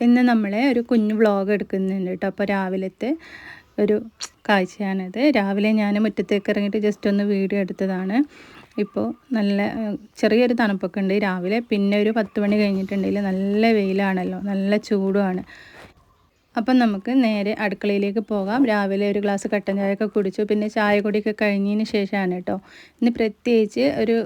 ഇന്ന് നമ്മൾ ഒരു കുഞ്ഞു വ്ളോഗ് എടുക്കുന്നുണ്ട് കേട്ടോ അപ്പോൾ രാവിലത്തെ ഒരു കാഴ്ചയാണിത്. രാവിലെ ഞാൻ മുറ്റത്തേക്ക് ഇറങ്ങിയിട്ട് ജസ്റ്റ് ഒന്ന് വീഡിയോ എടുത്തതാണ്. ഇപ്പോൾ നല്ല ചെറിയൊരു തണുപ്പൊക്കെ ഉണ്ട്. രാവിലെ പിന്നെ ഒരു പത്ത് മണി കഴിഞ്ഞിട്ടുണ്ടെങ്കിൽ നല്ല വെയിലാണല്ലോ. നല്ല ചൂടുമാണ്. അപ്പം നമുക്ക് നേരെ അടുക്കളയിലേക്ക് പോകാം. രാവിലെ ഒരു ഗ്ലാസ് കട്ടൻ ചായയൊക്കെ കുടിച്ചു. പിന്നെ ചായ കുടിയൊക്കെ കഴിഞ്ഞതിന് ശേഷമാണ് കേട്ടോ. ഇന്ന് പ്രത്യേകിച്ച് ഒരു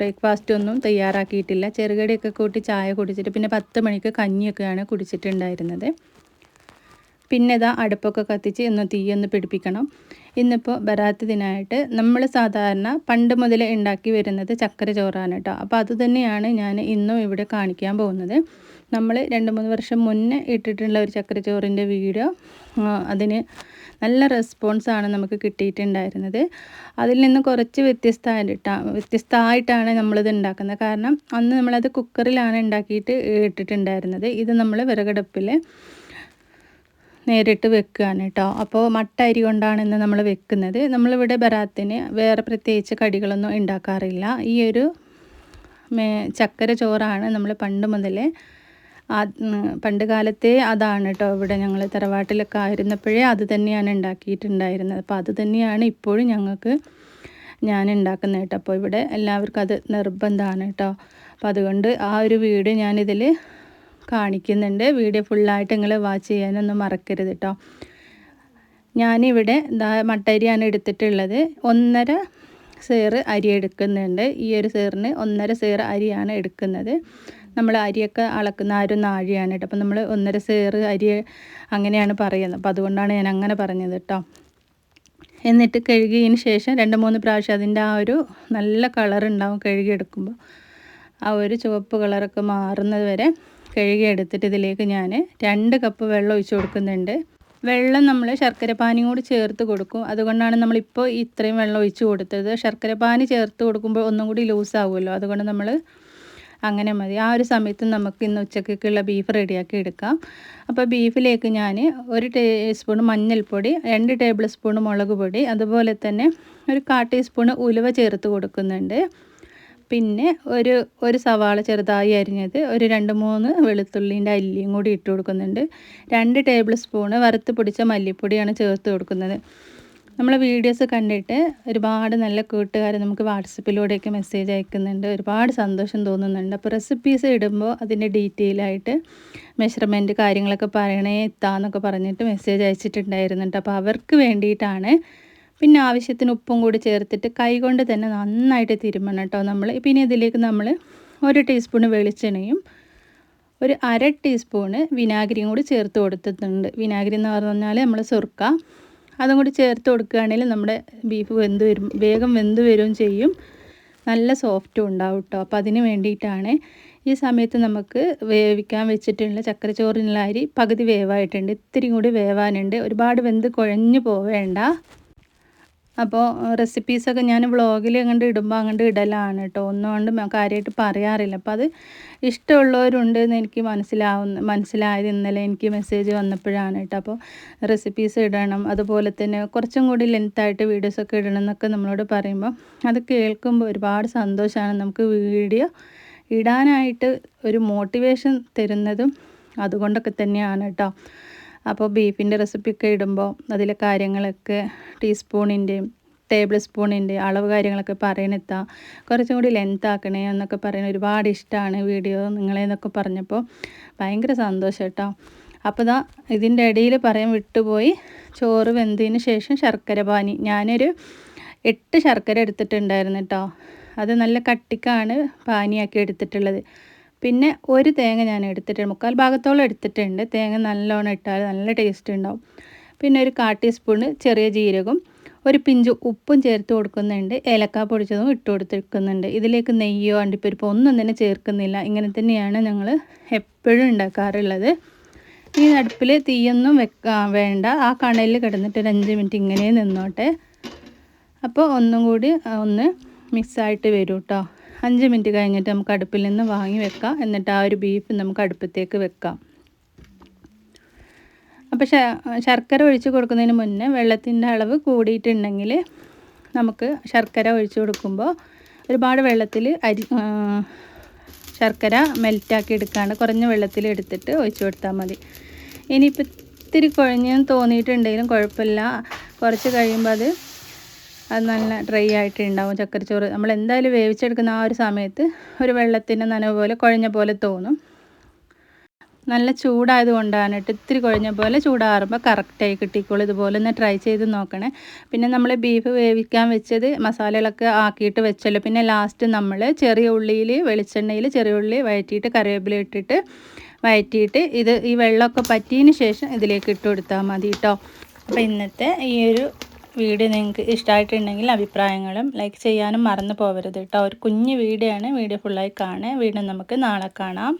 ബ്രേക്ക്ഫാസ്റ്റ് ഒന്നും തയ്യാറാക്കിയിട്ടില്ല. ചെറുകടിയൊക്കെ കൂട്ടി ചായ കുടിച്ചിട്ട് പിന്നെ പത്ത് മണിക്ക് കഞ്ഞിയൊക്കെയാണ് കുടിച്ചിട്ടുണ്ടായിരുന്നത്. പിന്നെ ഇതാ അടുപ്പൊക്കെ കത്തിച്ച് ഇന്ന് തീയൊന്ന് പിടിപ്പിക്കണം. ഇന്നിപ്പോൾ ബറാത്ത് നമ്മൾ സാധാരണ പണ്ട് മുതലേ ഉണ്ടാക്കി വരുന്നത് ചക്കര ചോറാണ് കേട്ടോ അപ്പോൾ അതുതന്നെയാണ് ഞാൻ ഇന്നും ഇവിടെ കാണിക്കാൻ പോകുന്നത്. നമ്മൾ രണ്ട് മൂന്ന് വർഷം മുന്നേ ഇട്ടിട്ടുള്ള ഒരു ചക്കരച്ചോറിന്റെ വീഡിയോ അതിന് നല്ല റെസ്പോൺസാണ് നമുക്ക് കിട്ടിയിട്ടുണ്ടായിരുന്നത്. അതിൽ നിന്ന് കുറച്ച് വ്യത്യസ്തമായിട്ടാണ് വ്യത്യസ്തമായിട്ടാണ് നമ്മളിത് ഉണ്ടാക്കുന്നത്. കാരണം അന്ന് നമ്മളത് കുക്കറിലാണ് ഉണ്ടാക്കിയിട്ട് ഇട്ടിട്ടുണ്ടായിരുന്നത്. ഇത് നമ്മൾ വിറകടുപ്പിൽ നേരിട്ട് വെക്കുകയാണ് കേട്ടോ അപ്പോൾ മട്ട അരി കൊണ്ടാണ് ഇന്ന് നമ്മൾ വെക്കുന്നത്. നമ്മളിവിടെ ബറാത്തിന് വേറെ പ്രത്യേകിച്ച് കടികളൊന്നും ഉണ്ടാക്കാറില്ല. ഈ ഒരു ചക്കര ചോറാണ് നമ്മൾ പണ്ട് മുതലേ പണ്ട് കാലത്തെ അതാണ് കേട്ടോ ഇവിടെ ഞങ്ങൾ തറവാട്ടിലൊക്കെ ആയിരുന്നപ്പോഴേ അത് തന്നെയാണ് ഉണ്ടാക്കിയിട്ടുണ്ടായിരുന്നത്. അപ്പോൾ അത് തന്നെയാണ് ഇപ്പോഴും ഞങ്ങൾക്ക് ഞാൻ ഉണ്ടാക്കുന്നത് കേട്ടോ. അപ്പോൾ ഇവിടെ എല്ലാവർക്കും അത് നിർബന്ധമാണ് കേട്ടോ അപ്പോൾ അതുകൊണ്ട് ആ ഒരു വീഡിയോ ഞാനിതിൽ കാണിക്കുന്നുണ്ട്. വീഡിയോ ഫുള്ളായിട്ട് നിങ്ങൾ വാച്ച് ചെയ്യാനൊന്നും മറക്കരുത് കേട്ടോ ഞാനിവിടെ മട്ടരിയാണ് എടുത്തിട്ടുള്ളത്. ഒന്നര സേറ് അരി എടുക്കുന്നുണ്ട്. ഈ ഒരു സേറിന് ഒന്നര സേറ് അരിയാണ് എടുക്കുന്നത്. നമ്മൾ അരിയൊക്കെ അളക്കുന്ന ആ ഒരു നാഴിയാണ് കേട്ടോ. അപ്പം നമ്മൾ ഒന്നര സേറ് അരി അങ്ങനെയാണ് പറയുന്നത്. അപ്പം അതുകൊണ്ടാണ് ഞാൻ അങ്ങനെ പറഞ്ഞത് കേട്ടോ. എന്നിട്ട് കഴുകിയതിന് ശേഷം രണ്ട് മൂന്ന് പ്രാവശ്യം അതിന്റെ ആ ഒരു നല്ല കളർ ഉണ്ടാവും കഴുകിയെടുക്കുമ്പോൾ. ആ ഒരു ചുവപ്പ് കളറൊക്കെ മാറുന്നത് വരെ കഴുകിയെടുത്തിട്ട് ഇതിലേക്ക് ഞാൻ രണ്ട് കപ്പ് വെള്ളം ഒഴിച്ച് കൊടുക്കുന്നുണ്ട്. വെള്ളം നമ്മൾ ശർക്കര കൂടി ചേർത്ത് കൊടുക്കും. അതുകൊണ്ടാണ് നമ്മളിപ്പോൾ ഇത്രയും വെള്ളം ഒഴിച്ച് കൊടുത്തത്. ശർക്കര പാനി ചേർത്ത് കൊടുക്കുമ്പോൾ ഒന്നും കൂടി ലൂസ് ആവുമല്ലോ. അതുകൊണ്ട് നമ്മൾ അങ്ങനെ മതി. ആ ഒരു സമയത്ത് നമുക്ക് ഇന്ന് ഉച്ചക്കുള്ള ബീഫ് റെഡിയാക്കി എടുക്കാം. അപ്പോൾ ബീഫിലേക്ക് ഞാൻ ഒരു ടീസ്പൂൺ മഞ്ഞൾപ്പൊടി രണ്ട് ടേബിൾ സ്പൂൺ മുളക് പൊടി അതുപോലെ തന്നെ ഒരു കാ ടീസ്പൂൺ ഉലുവ ചേർത്ത് കൊടുക്കുന്നുണ്ട്. പിന്നെ ഒരു ഒരു സവാള ചെറുതായി അരിഞ്ഞത് ഒരു രണ്ട് മൂന്ന് വെളുത്തുള്ളീന്റെ അല്ലിയും കൂടി ഇട്ട് കൊടുക്കുന്നുണ്ട്. രണ്ട് ടേബിൾ സ്പൂണ് വറുത്ത് പൊടിച്ച മല്ലിപ്പൊടിയാണ് ചേർത്ത് കൊടുക്കുന്നത്. നമ്മളെ വീഡിയോസ് കണ്ടിട്ട് ഒരുപാട് നല്ല കൂട്ടുകാർ നമുക്ക് വാട്സപ്പിലൂടെയൊക്കെ മെസ്സേജ് അയക്കുന്നുണ്ട്. ഒരുപാട് സന്തോഷം തോന്നുന്നുണ്ട്. അപ്പോൾ റെസിപ്പീസ് ഇടുമ്പോൾ അതിന്റെ ഡീറ്റെയിൽ ആയിട്ട് മെഷർമെന്റ് കാര്യങ്ങളൊക്കെ പറയണേ എത്താന്നൊക്കെ പറഞ്ഞിട്ട് മെസ്സേജ് അയച്ചിട്ടുണ്ടായിരുന്നുണ്ട്. അപ്പോൾ അവർക്ക് വേണ്ടിയിട്ടാണ് പിന്നെ ആവശ്യത്തിന് ഉപ്പും കൂടി ചേർത്തിട്ട് കൈകൊണ്ട് തന്നെ നന്നായിട്ട് തിരുമണം കേട്ടോ നമ്മൾ. പിന്നെ ഇതിലേക്ക് നമ്മൾ ഒരു ടീസ്പൂൺ വെളിച്ചെണ്ണയും ഒരു അര ടീസ്പൂണ് വിനാഗിരിയും കൂടി ചേർത്ത് കൊടുത്തിട്ടുണ്ട്. വിനാഗിരി എന്ന് പറഞ്ഞാൽ നമ്മൾ സുർക്ക. അതും കൂടി ചേർത്ത് കൊടുക്കുകയാണെങ്കിൽ നമ്മുടെ ബീഫ് വെന്ത് വരും വേഗം വെന്ത് വരും ചെയ്യും. നല്ല സോഫ്റ്റും ഉണ്ടാവും കേട്ടോ. അപ്പോൾ അതിന് വേണ്ടിയിട്ടാണ് ഈ സമയത്ത് നമുക്ക് വേവിക്കാൻ വെച്ചിട്ടുള്ള ചക്കരച്ചോറിനുള്ള അരി പകുതി വേവായിട്ടുണ്ട്. ഇത്തിരി കൂടി വേവാനുണ്ട്. ഒരുപാട് വെന്ത് കുഴഞ്ഞു പോവേണ്ട. അപ്പോൾ റെസിപ്പീസൊക്കെ ഞാൻ വ്ളോഗിൽ അങ്ങോട്ട് ഇടുമ്പോൾ അങ്ങോട്ട് ഇടലാണ് കേട്ടോ ഒന്നും കൊണ്ട് കാര്യമായിട്ട് പറയാറില്ല. അപ്പോൾ അത് ഇഷ്ടമുള്ളവരുണ്ട് എന്ന് എനിക്ക് മനസ്സിലാവുന്ന മനസ്സിലായത് ഇന്നലെ എനിക്ക് മെസ്സേജ് വന്നപ്പോഴാണ് കേട്ടോ അപ്പോൾ റെസിപ്പീസ് ഇടണം. അതുപോലെ തന്നെ കുറച്ചും കൂടി ലെങ്ത്തായിട്ട് വീഡിയോസൊക്കെ ഇടണം എന്നൊക്കെ നമ്മളോട് പറയുമ്പോൾ അത് കേൾക്കുമ്പോൾ ഒരുപാട് സന്തോഷമാണ് നമുക്ക് വീഡിയോ ഇടാനായിട്ട് ഒരു മോട്ടിവേഷൻ തരുന്നതും അതുകൊണ്ടൊക്കെ തന്നെയാണ് കേട്ടോ അപ്പോൾ ബീഫിന്റെ റെസിപ്പിയൊക്കെ ഇടുമ്പോൾ അതിലെ കാര്യങ്ങളൊക്കെ ടീസ്പൂണിന്റെയും ടേബിൾ സ്പൂണിന്റെ അളവ് കാര്യങ്ങളൊക്കെ പറയണെത്താ കുറച്ചും കൂടി ലെങ്ത് ആക്കണേ എന്നൊക്കെ പറയുന്ന ഒരുപാട് ഇഷ്ടമാണ് വീഡിയോ നിങ്ങളെന്നൊക്കെ പറഞ്ഞപ്പോൾ. ഭയങ്കര സന്തോഷം കേട്ടോ. അപ്പോൾ ഇതാ ഇതിന്റെ ഇടയിൽ പറയാൻ വിട്ടുപോയി ചോറ് വെന്തതിന് ശേഷം ശർക്കര പാനി. ഞാനൊരു എട്ട് ശർക്കര എടുത്തിട്ടുണ്ടായിരുന്നു കേട്ടോ. അത് നല്ല കട്ടിക്കാണ് പാനിയാക്കി എടുത്തിട്ടുള്ളത്. പിന്നെ ഒരു തേങ്ങ ഞാൻ എടുത്തിട്ടുണ്ട്. മുക്കാൽ ഭാഗത്തോളം എടുത്തിട്ടുണ്ട്. തേങ്ങ നല്ലോണം ഇട്ടാൽ നല്ല ടേസ്റ്റ് ഉണ്ടാവും. പിന്നെ ഒരു കാ ടീസ്പൂണ് ചെറിയ ജീരകം ഒരു പിഞ്ച് ഉപ്പും ചേർത്ത് കൊടുക്കുന്നുണ്ട്. ഏലക്ക പൊടിച്ചതും ഇട്ട് കൊടുത്തിരിക്കുന്നുണ്ട്. ഇതിലേക്ക് നെയ്യോ അണ്ടിപ്പരിപ്പോ ഒന്നും തന്നെ ചേർക്കുന്നില്ല. ഇങ്ങനെ തന്നെയാണ് ഞങ്ങൾ എപ്പോഴും ഉണ്ടാക്കാറുള്ളത്. ഈ അടുപ്പിൽ തീയൊന്നും വെക്കാൻ വേണ്ട. ആ കണലിൽ കിടന്നിട്ട് ഒരു അഞ്ച് മിനിറ്റ് ഇങ്ങനെ നിന്നോട്ടെ. അപ്പോൾ ഒന്നും കൂടി ഒന്ന് മിക്സായിട്ട് വരും കേട്ടോ അഞ്ച് മിനിറ്റ് കഴിഞ്ഞിട്ട് നമുക്ക് അടുപ്പിൽ നിന്ന് വാങ്ങി വെക്കാം. എന്നിട്ട് ആ ഒരു ബീഫ് നമുക്ക് അടുപ്പത്തേക്ക് വെക്കാം. അപ്പോൾ ശർക്കര ഒഴിച്ച് കൊടുക്കുന്നതിന് മുന്നേ വെള്ളത്തിന്റെ അളവ് കൂടിയിട്ടുണ്ടെങ്കിൽ നമുക്ക് ശർക്കര ഒഴിച്ച് കൊടുക്കുമ്പോൾ ഒരുപാട് വെള്ളത്തിൽ അരി ശർക്കര മെൽറ്റാക്കി എടുക്കാണ്ട് കുറഞ്ഞ വെള്ളത്തിൽ എടുത്തിട്ട് ഒഴിച്ച് കൊടുത്താൽ മതി. ഇനിയിപ്പോൾ ഇത്തിരി കുഴഞ്ഞെന്ന് തോന്നിയിട്ടുണ്ടെങ്കിലും കുഴപ്പമില്ല. കുറച്ച് കഴിയുമ്പോൾ അത് അത് നല്ല ഡ്രൈ ആയിട്ട് ഉണ്ടാവും ചക്കരച്ചോറ്. നമ്മൾ എന്തായാലും വേവിച്ചെടുക്കുന്ന ആ ഒരു സമയത്ത് ഒരു വെള്ളത്തിന്റെ നനവ് പോലെ കുഴഞ്ഞ പോലെ തോന്നും. നല്ല ചൂടായത് കൊണ്ടാണ് കേട്ടോ ഇത്തിരി കുഴഞ്ഞ പോലെ ചൂടാറുമ്പോൾ കറക്റ്റായി കിട്ടിക്കോളും. ഇതുപോലെ ഒന്ന് ട്രൈ ചെയ്ത് നോക്കണേ. പിന്നെ നമ്മൾ ബീഫ് വേവിക്കാൻ വെച്ചത് മസാലകളൊക്കെ ആക്കിയിട്ട് വെച്ചല്ലോ. പിന്നെ ലാസ്റ്റ് നമ്മൾ ചെറിയ ഉള്ളിയിൽ വെളിച്ചെണ്ണയിൽ ചെറിയ ഉള്ളി വഴറ്റിയിട്ട് കറിവേപ്പില ഇട്ടിട്ട് വഴറ്റിയിട്ട് ഇത് ഈ വെള്ളമൊക്കെ പറ്റിയതിന് ശേഷം ഇതിലേക്ക് ഇട്ട് കൊടുത്താൽ മതി കേട്ടോ അപ്പോൾ ഇന്നത്തെ ഈ ഒരു വീഡിയോ നിങ്ങൾക്ക് ഇഷ്ടമായിട്ടുണ്ടെങ്കിൽ അഭിപ്രായങ്ങളും ലൈക്ക് ചെയ്യാനും മറന്നു പോകരുത് കേട്ടോ. ഒരു കുഞ്ഞ് വീഡിയോ ആണ്. വീഡിയോ ഫുള്ളായി കാണുക. വീണ്ടും നമുക്ക് നാളെ കാണാം.